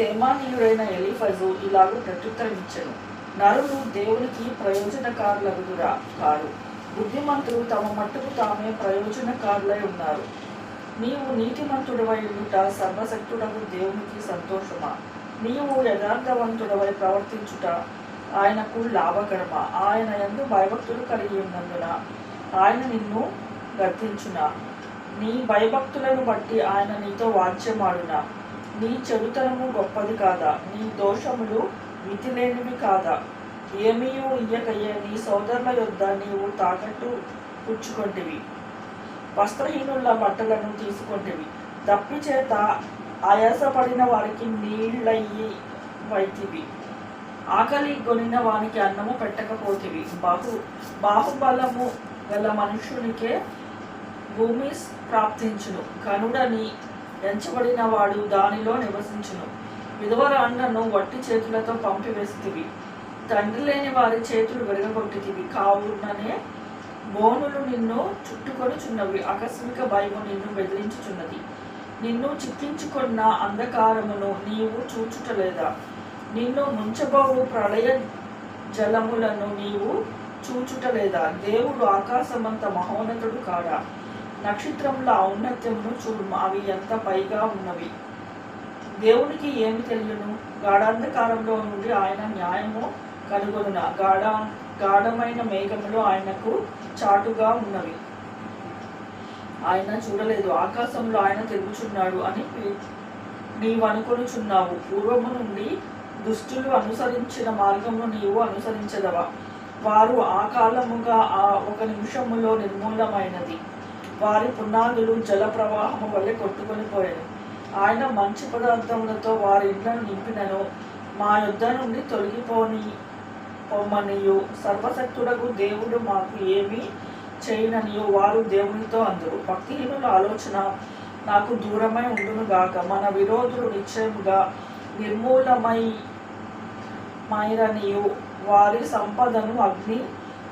తేమానీయుడైన ఎలిఫజు ఇలాగ ప్రత్యుత్తరమిచ్చెను. నరులు దేవునికి ప్రయోజనకారులగుదురా కారు బుద్ధిమంతులు తమ మట్టుకు తామే ప్రయోజనకారులై ఉన్నారు. నీవు నీతిమంతుడవై ఉంట సర్వశక్తుడకు దేవునికి సంతోషమా? నీవు యథార్థవంతుడవై ప్రవర్తించుట ఆయనకు లాభకరమ? ఆయన ఎందు భయభక్తులు కలిగి ఉన్నందున ఆయన నిన్ను గర్తించున నీ భయభక్తులను బట్టి ఆయన నీతో వాచ్యమాడునా నీ చెడుతనము గొప్పది కాదా? నీ దోషములు మితిలేనివి కాదా? ఏమీయూ ఇయ్యకయ్యే నీ సోదరుల యొద్ద నీవు తాకట్టు పుచ్చుకొంటివి. వస్త్రహీనుల బట్టలను తీసుకొంటివి. దప్పి చేత ఆయాసపడిన వారికి నీళ్ళయ్యి వైతివి. ఆకలి కొనిన వానికి అన్నము పెట్టకపోతివి. బాహు బాహుబలము గల మనుషునికే భూమి ప్రాప్తించును. కనుడని ఎంచబడిన వాడు దానిలో నివసించును. విధవరాండ్లను వట్టి చేతులతో పంపివేస్తివి. తండ్రి లేని వారి చేతులు విరగొట్టితివి కావుననే బోనులు నిన్ను చుట్టుకొనుచున్నవి. ఆకస్మిక భయము నిన్ను బెదిరించుచున్నది. నిన్ను చిక్కించుకున్న అంధకారమును నీవు చూచుటలేదా? నిన్ను ముంచబోవు ప్రళయ జలములను నీవు చూచుటలేదా? దేవుడు ఆకాశమంత మహోన్నతుడు కాడా? నక్షత్రంలో ఔన్నత్యమును చూడుము. అవి ఎంత పైగా ఉన్నవి? దేవునికి ఏమి తెలియను? గాఢాంధకారంలో నుండి ఆయన న్యాయము కనుగొనున? గాఢ గాఢమైన మేఘములు ఆయనకు చాటుగా ఉన్నవి. ఆయన చూడలేదు. ఆకాశంలో ఆయన తిరుగుచున్నాడు అని నీవు అనుకొనుచున్నావు పూర్వము నుండి దుష్టులు అనుసరించిన మార్గమును నీవు అనుసరించదవా? వారు ఆ కాలముగా ఆ ఒక నిమిషములో నిర్మూలమైనది. వారి పునాదులు జల ప్రవాహము వల్లే కొట్టుకొని పోయాను ఆయన మంచి పదార్థములతో వారి ఇళ్ళను నింపినను. మా యుద్ధ నుండి తొలగిపోని పొమ్మనియు. సర్వశక్తుడకు దేవుడు మాకు ఏమీ చేయననియు. వారు దేవునితో అందరు భక్తిహీనుల ఆలోచన నాకు దూరమై ఉండును గాక. మన విరోధులు నిశ్చయముగా నిర్మూలమై మైరనియు. వారి సంపదను అగ్ని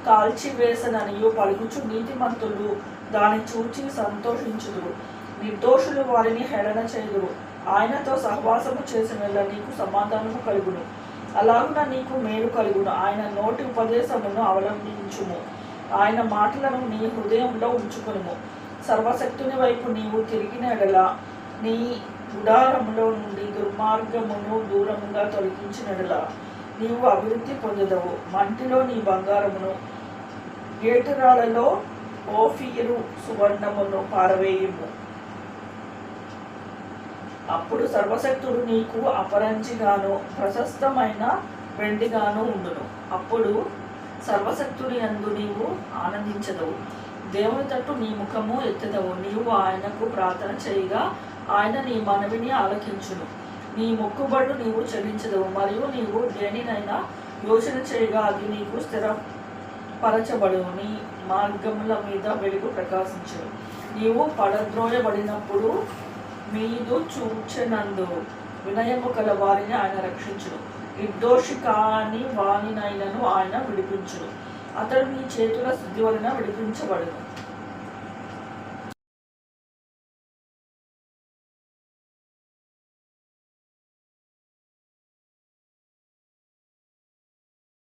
కాల్చివేసననియు. పలుకుచు నీతిమంతులు దాని చూచి సంతోషించుదురు నిర్దోషులు వారిని హేళన చేయుదురు ఆయనతో సహవాసము చేసిన నీకు సమాధానము కలుగును. అలాగున నీకు మేలు కలుగును. ఆయన నోటి ఉపదేశమును అవలంబించుము. ఆయన మాటలను నీ హృదయంలో ఉంచుకునుము. సర్వశక్తుని వైపు నీవు తిరిగిన ఎడల నీ గుడారములో నుండి దుర్మార్గమును దూరముగా తొలగించిన ఎడల నీవు అభివృద్ధి పొందదవు. మంటిలో నీ బంగారమును గేటురాలలో ఓఫీరు సువర్ణమును పారవేయుము. అప్పుడు సర్వశక్తుడు నీకు అపరంచిగాను ప్రశస్తమైన వెండిగాను ఉండును. అప్పుడు సర్వశక్తుడి అందు నీవు ఆనందించదవు. దేవుని తట్టు నీ ముఖము ఎత్తదవు. నీవు ఆయనకు ప్రార్థన చేయగా ఆయన నీ మనవిని ఆలకించును. నీ మొక్కుబడులు నీవు చెల్లించదవు. మరియు నీవు దేనినైనా యోచన చేయగా అది నీకు పరచబడు నీ మార్గముల మీద వెలుగు ప్రకాశించు నీవు పడద్రోయబడినప్పుడు మీదు చూచినందు వినయము కల వారిని ఆయన రక్షించును. నిర్దోషి కాని వాణినైనను ఆయన విడిపించును. అతడు నీ చేతుల శుద్ధి వలన విడిపించబడును.